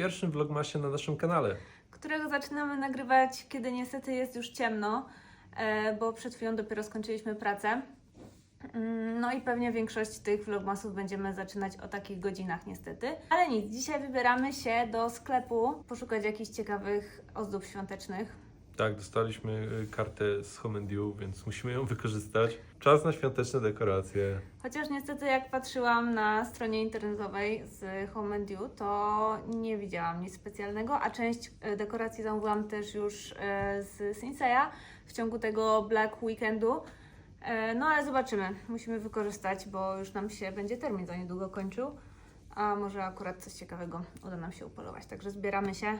pierwszym vlogmasie na naszym kanale. którego zaczynamy nagrywać, kiedy niestety jest już ciemno, e, bo przed chwilą dopiero skończyliśmy pracę. Mm, No i pewnie większość tych vlogmasów będziemy zaczynać o takich godzinach niestety. Ale nic, dzisiaj wybieramy się do sklepu poszukać jakichś ciekawych ozdób świątecznych. Tak, dostaliśmy y, kartę z Home and You, więc musimy ją wykorzystać. Czas na świąteczne dekoracje. Chociaż niestety jak patrzyłam na stronie internetowej z Home and You, to nie widziałam nic specjalnego, a część e, dekoracji zamówiłam też już e, z Sinseya w ciągu tego Black Weekendu. No ale zobaczymy, musimy wykorzystać, bo już nam się będzie termin za niedługo kończył, a może akurat coś ciekawego uda nam się upolować. Także zbieramy się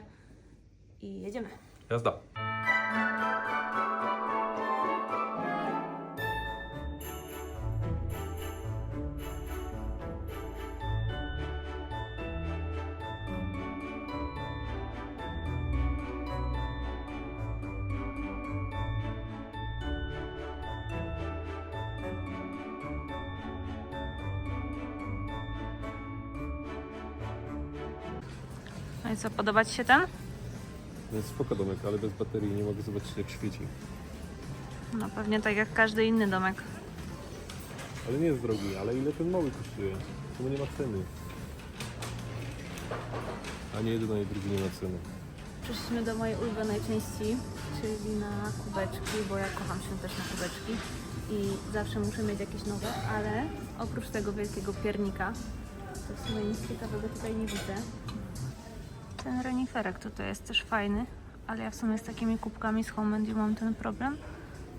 i jedziemy. Jazda. No i co, podoba Ci się ten? Jest spoko domek, ale bez baterii nie mogę zobaczyć jak świeci. No pewnie tak jak każdy inny domek. Ale nie jest drogi, ale ile ten mały kosztuje? Czemu nie ma ceny? A nie jeden, ani drugi nie ma ceny. Przyszliśmy do mojej ulubionej części, czyli na kubeczki, bo ja kocham świąteczne kubeczki i zawsze muszę mieć jakieś nowe, ale oprócz tego wielkiego piernika, to w sumie nic ciekawego tutaj nie widzę. Ten reniferek tutaj jest też fajny, ale ja w sumie z takimi kubkami z Home and You mam ten problem,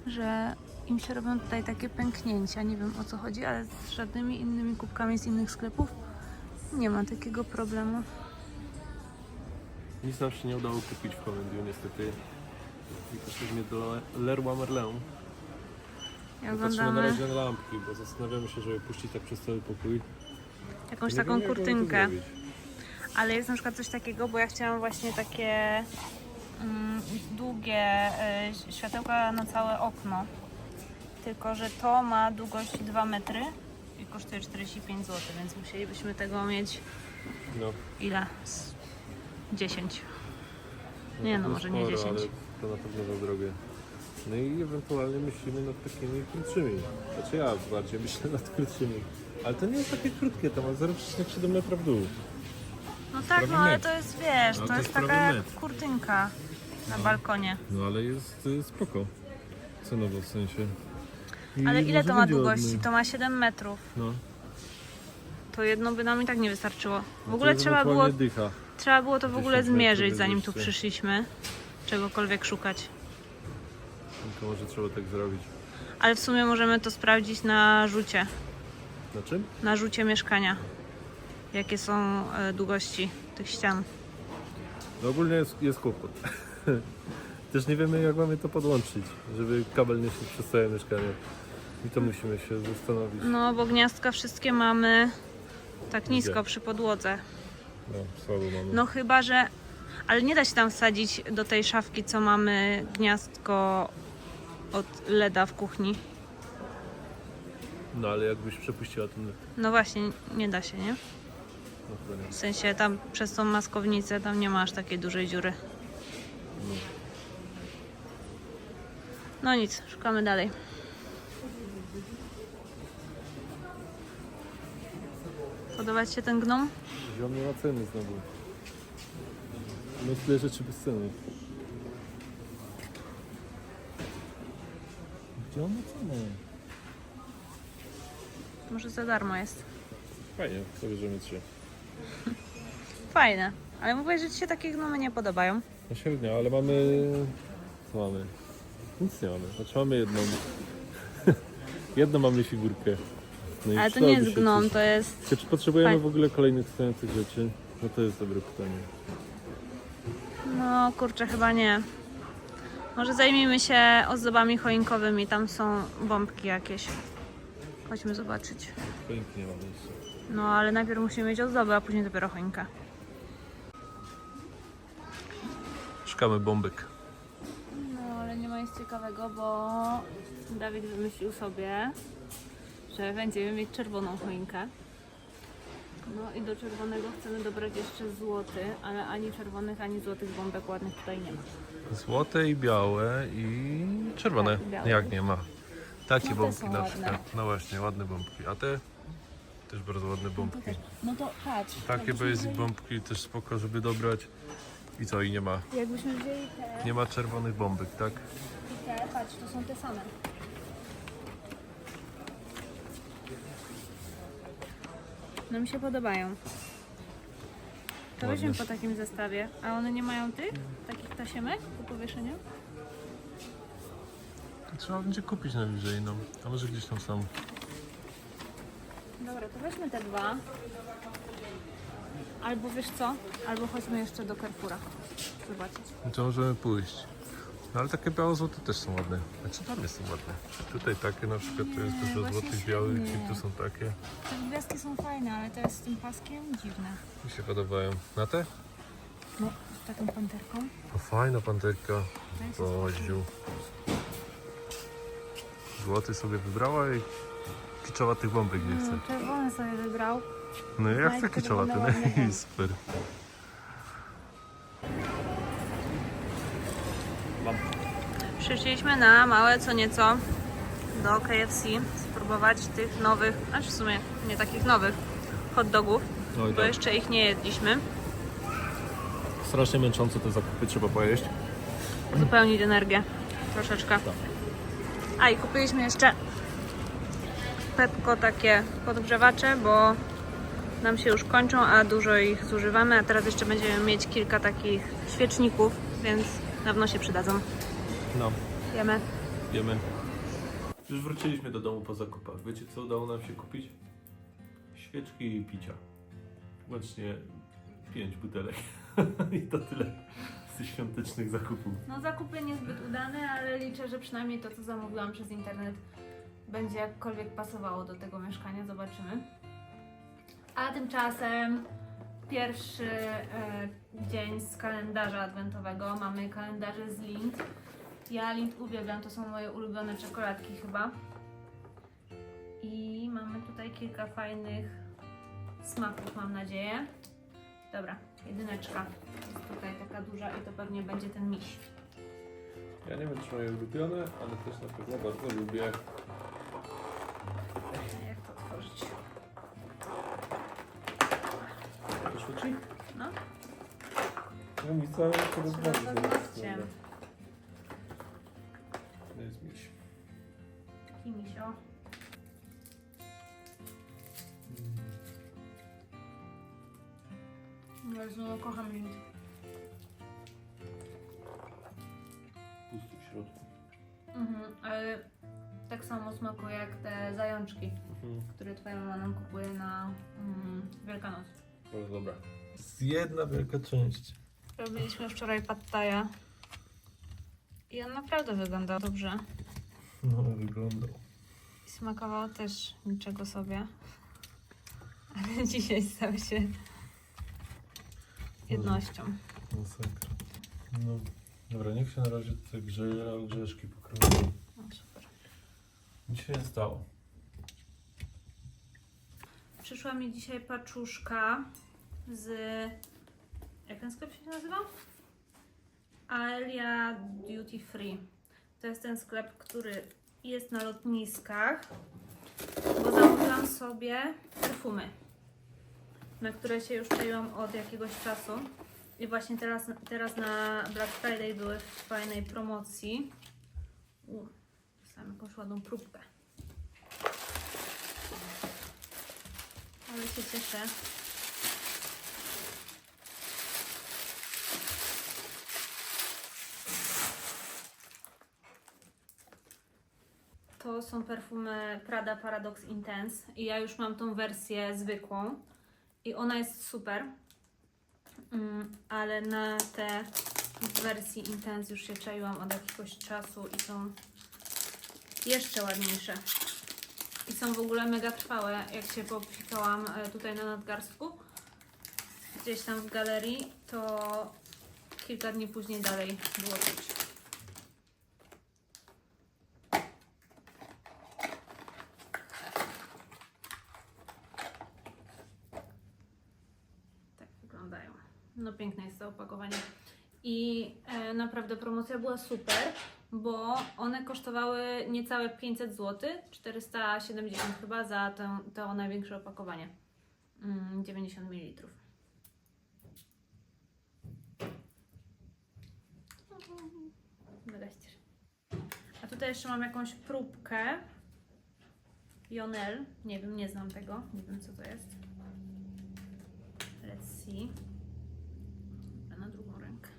że im się robią tutaj takie pęknięcia, nie wiem o co chodzi, ale z żadnymi innymi kubkami z innych sklepów nie ma takiego problemu. Nic nam się nie udało kupić w Home and You, niestety. I poszliśmy do Leroy Merlin. Ja Patrzymy na oglądamy razie na lampki, bo zastanawiamy się, żeby puścić tak przez cały pokój. jakąś Nie taką wiemy, jak mamy to kurtynkę. zrobić. Ale jest na przykład coś takiego, bo ja chciałam właśnie takie mm, długie y, światełka na całe okno. Tylko, że to ma długość 2 metry i kosztuje 45 zł, więc musielibyśmy tego mieć No. ile? Z 10. No Nie to no, może nie sporo, 10. Ale to na pewno za drogie. No i ewentualnie myślimy nad takimi krótszymi. Znaczy ja bardziej myślę nad krótszymi. Ale to nie jest takie krótkie, to ma 0,7 metra w dół. No tak, no ale to jest, wiesz, No, to to jest jest prawie taka metr. kurtynka na balkonie. No ale jest y, spoko. Cenowo w sensie. I Ale ile może to ma będzie długości? ładny. To ma 7 metrów. No. To jedno by nam i tak nie wystarczyło. W No to ogóle trzeba było ewentualnie dycha. Trzeba było to w 10 ogóle metrów zmierzyć, zanim tu przyszliśmy. Czegokolwiek szukać. Tylko może trzeba tak zrobić. Ale w sumie możemy to sprawdzić na rzucie. Na czym? Na rzucie mieszkania. Jakie są e, długości tych ścian. No ogólnie jest, jest kłopot. Też nie wiemy jak mamy to podłączyć, żeby kabel nie szedł przez całe mieszkanie. I to musimy się zastanowić. No, bo gniazdka wszystkie mamy tak nisko Gdzie? przy podłodze. No, słabo mamy. No chyba, że... Ale nie da się tam wsadzić do tej szafki, co mamy gniazdko od LEDa w kuchni. No ale jakbyś przepuściła ten No właśnie, nie da się, nie? W sensie tam przez tą maskownicę tam nie ma aż takiej dużej dziury. No. Nic, szukamy dalej. Podoba Ci się ten gnom? Ziom nie ma ceny znowu. No tyle rzeczy bez ceny. Gdzie on ma cenę? Może za darmo jest. Fajnie, to bierzemy trzy. Fajne. Ale mówię, że Ci się takie gnomy nie podobają. No średnio, ale mamy... Co mamy? Nic nie mamy. Znaczy mamy jedną. jedną mamy figurkę. No i Ale to nie jest się gnom, coś. to jest... Czy, potrzebujemy w ogóle kolejnych stojących rzeczy? No to jest dobre pytanie. No kurczę, chyba nie. Może zajmijmy się ozdobami choinkowymi. Tam są bombki jakieś. Chodźmy zobaczyć. Pięknie mamy jeszcze. No ale najpierw musimy mieć ozdoby, a później dopiero choinkę. Szukamy bombek. No, ale nie ma nic ciekawego, bo Dawid wymyślił sobie, że będziemy mieć czerwoną choinkę. No i do czerwonego chcemy dobrać jeszcze złoty, ale ani czerwonych, ani złotych bombek ładnych tutaj nie ma. Złote i białe i czerwone. Tak, białe. Jak nie ma. Takie No bombki na przykład. No właśnie, ładne bombki. A te też bardzo ładne bombki. No to patrz. Takie wzięli- bombki też spoko, żeby dobrać. I co, i nie ma. Jakbyśmy wzięli te Nie ma czerwonych bombek, tak? i te, patrz, to są te same. No mi się podobają. To Ładnie. weźmy po takim zestawie. A one nie mają tych? Takich tasiemek do powieszenia? To trzeba będzie kupić najwyżej, no. A może gdzieś tam są. Dobra, to weźmy te dwa. Albo wiesz co? Albo chodźmy jeszcze do Carrefoura. Zobaczyć. To możemy pójść. No ale takie biało-złote też są ładne. Znaczy tam są ładne. Tutaj takie na przykład to jest dużo właśnie złotych, białych i tu są takie. Te gwiazdki są fajne, ale to jest z tym paskiem dziwne. Mi się podobają. Na te? No, z taką panterką. O, fajna panterka. Jest Boziu. Złoty sobie wybrała i kiczowa tych bombek nie chce. Mm, Czerwony sobie wybrał. No ja chcę to kiczowa, wygląda ładnie. jest super. Przyszliśmy na małe co nieco do KFC spróbować tych nowych, znaczy w sumie nie takich nowych hot dogów, No i bo tak. jeszcze ich nie jedliśmy. Strasznie męczące te zakupy trzeba pojeść. Zupełnić energię troszeczkę. A i kupiliśmy jeszcze Pepko takie podgrzewacze, bo nam się już kończą, a dużo ich zużywamy, a teraz jeszcze będziemy mieć kilka takich świeczników, więc na pewno się przydadzą. No, Jemy. jemy. Już wróciliśmy do domu po zakupach. Wiecie co udało nam się kupić? Świeczki i picia. Łącznie pięć butelek. I to tyle z tych świątecznych zakupów. No zakupy niezbyt udane, ale liczę, że przynajmniej to, co zamówiłam przez internet będzie jakkolwiek pasowało do tego mieszkania. Zobaczymy. A tymczasem pierwszy e, dzień z kalendarza adwentowego. Mamy kalendarze z Lind. Ja Lind uwielbiam, to są moje ulubione czekoladki chyba. I mamy tutaj kilka fajnych smaków, mam nadzieję. Dobra, jedyneczka. Jest tutaj taka duża i to pewnie będzie ten miś. Ja nie wiem, czy moje ulubione, ale też na pewno bardzo lubię. No mi całe trzeba paznokciem. To jest miś. Taki misio. Jezu, no kocham Lind. Pusty w środku. Mhm, ale tak samo smakuje jak te zajączki, Mhm. które twoja mama nam kupuje na mm, Wielkanoc. Bardzo dobra. Jest jedna wielka część. Robiliśmy wczoraj pattaja. I on naprawdę wyglądał dobrze. No, wyglądał. I smakował też niczego sobie. Ale dzisiaj stał się jednością. Masakra. No, dobra, niech się na razie te grzeje, a grzeszki pokroją. No super. Nic się nie stało. Przyszła mi dzisiaj paczuszka z. Jak ten sklep się nazywa? Aelia Duty Free. To jest ten sklep, który jest na lotniskach, bo zamówiłam sobie perfumy, na które się już czaiłam od jakiegoś czasu. I właśnie teraz, teraz na Black Friday były w fajnej promocji. U, dostałam jakąś ładną próbkę. Ale się cieszę. To są perfumy Prada Paradox Intense i ja już mam tą wersję zwykłą i ona jest super, Mm, ale na te wersji Intense już się czaiłam od jakiegoś czasu i są jeszcze ładniejsze. I są w ogóle mega trwałe, jak się popsikałam e, tutaj na nadgarstku, gdzieś tam w galerii, to kilka dni później dalej było czuć. No piękne jest to opakowanie. I e, naprawdę promocja była super, bo one kosztowały niecałe 500 zł, 470 chyba za to, to największe opakowanie. Mm, 90 ml. Wygaście. A tutaj jeszcze mam jakąś próbkę. Jonel. Nie wiem, nie znam tego. Nie wiem co to jest. Let's see. Dobra, Na drugą rękę.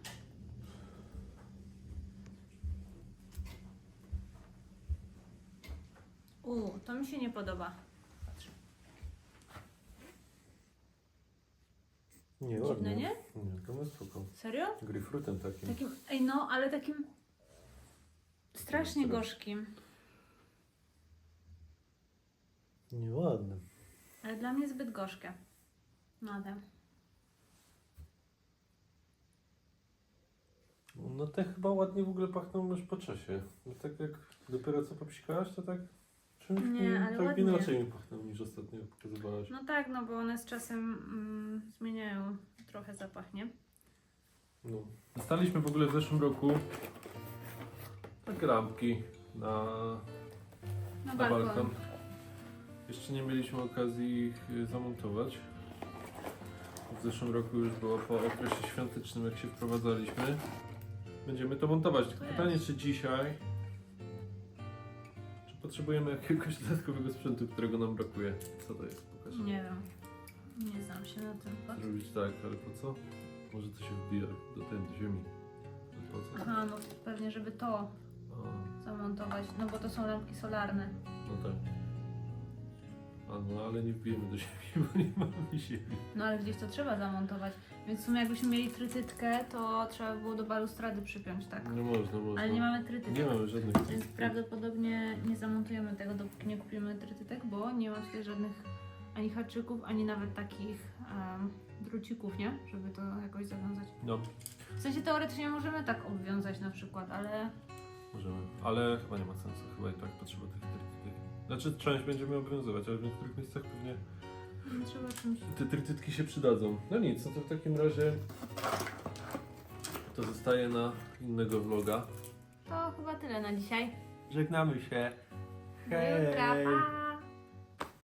U, to mi się nie podoba. Patrz. Nie, ładnie. nie? Nie, to jest spoko. Serio? Grejpfrutem takim. Takim, ej no, ale takim strasznie gorzkim. Nieładny. Ale dla mnie zbyt gorzkie. Nade. No te chyba ładnie w ogóle pachną już po czasie. No tak jak dopiero co popsikałaś, to tak czymś Nie, ale tak ładnie. inaczej mi pachną niż ostatnio pokazywałaś. No tak, no bo one z czasem mm, zmieniają trochę zapach, nie? No. Dostaliśmy w ogóle w zeszłym roku takie lampki na, Na na balkon. balkon. Jeszcze nie mieliśmy okazji ich y, zamontować. W zeszłym roku już było po okresie świątecznym, jak się wprowadzaliśmy. Będziemy to montować. Tylko pytanie, czy dzisiaj, potrzebujemy jakiegoś dodatkowego sprzętu, którego nam brakuje? Co to jest? Pokaż. Nie wiem. Nie znam się na tym. Patrz. Zrobić tak, ale po co? Może to się wbija do tej do ziemi. Po co? Aha, no pewnie, żeby to A, zamontować, no bo to są lampki solarne. no tak. A no, ale nie wbijemy do ziemi, bo nie mamy ziemi. No ale gdzieś to trzeba zamontować. Więc w sumie jakbyśmy mieli trytytkę, to trzeba by było do balustrady przypiąć, tak? Nie można, można. Ale nie mamy trytytek. Nie mamy żadnych. Więc prawdopodobnie nie zamontujemy tego, dopóki nie kupimy trytytek, bo nie ma tutaj żadnych ani haczyków, ani nawet takich em, drucików, nie? Żeby to jakoś zawiązać. No, W sensie teoretycznie możemy tak obwiązać na przykład, ale możemy. Ale chyba nie ma sensu. Chyba i tak potrzeba tych trytytek. Znaczy, część będziemy obowiązywać, ale w niektórych miejscach pewnie trzeba czymś... te trytytki się przydadzą. No nic, no to w takim razie to zostaje na innego vloga. To chyba tyle na dzisiaj. Żegnamy się. Do jutra, pa!